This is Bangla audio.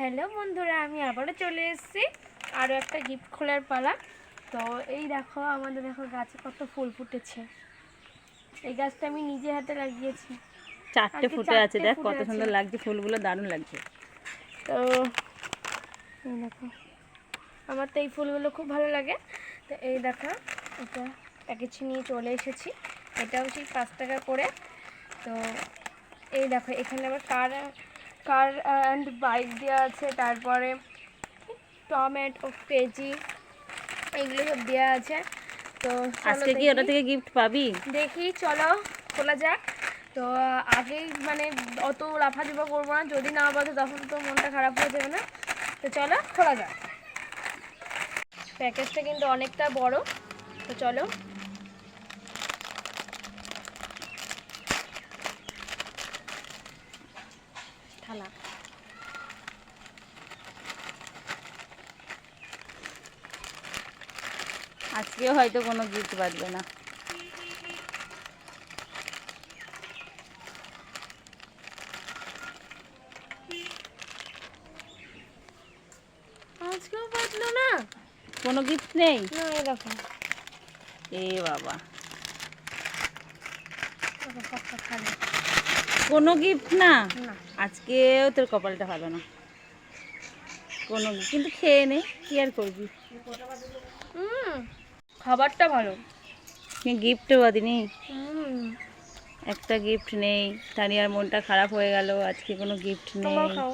হ্যালো বন্ধুরা আমি আবারও চলে এসেছি আরও একটা গিফট খোলার পালা। তো এই দেখো আমাদের দেখো গাছে কত ফুল ফুটেছে। এই গাছটা আমি নিজে হাতে লাগিয়েছি। চারটে ফুটে আছে দেখ কত সুন্দর লাগছে ফুলগুলো দারুণ লাগছে। তো এই দেখো আমার তো এই ফুলগুলো খুব ভালো লাগে। তো এই দেখো এটা প্যাকেজ নিয়ে চলে এসেছি। এটাও সেই পাঁচ টাকা করে। তো এই দেখো এখানে আবার কার কার অ্যান্ড বাইক দেওয়া আছে তারপরে টমেটো পেজি এগুলো সব দেওয়া আছে। তো আজকে কি ওটা থেকে গিফট পাবি? দেখি চলো খোলা যাক। তো আগেই মানে অত লাফাজুপা করব না যদি না বাজে তখন তো মনটা খারাপ হয়ে যাবে না। তো চলো খোলা যাক। প্যাকেজটা কিন্তু অনেকটা বড়। তো চলো। থালা। আজকেও হয়তো কোনো গিফট বাজবে না। আজকেও না? কোনো গিফট নেই? না এ বাবা। কোনো গিফট না? আজকেও তোর কপালটা ভালো না। কোনো কিন্তু খেয়ে নে কি আর করবি? খাবারটা ভালো। গিফটও বাদিনি? হুম। একটা গিফট নেই। তানিয়ার মনটা খারাপ হয়ে গেল আজকে কোনো গিফট নেই। খাও।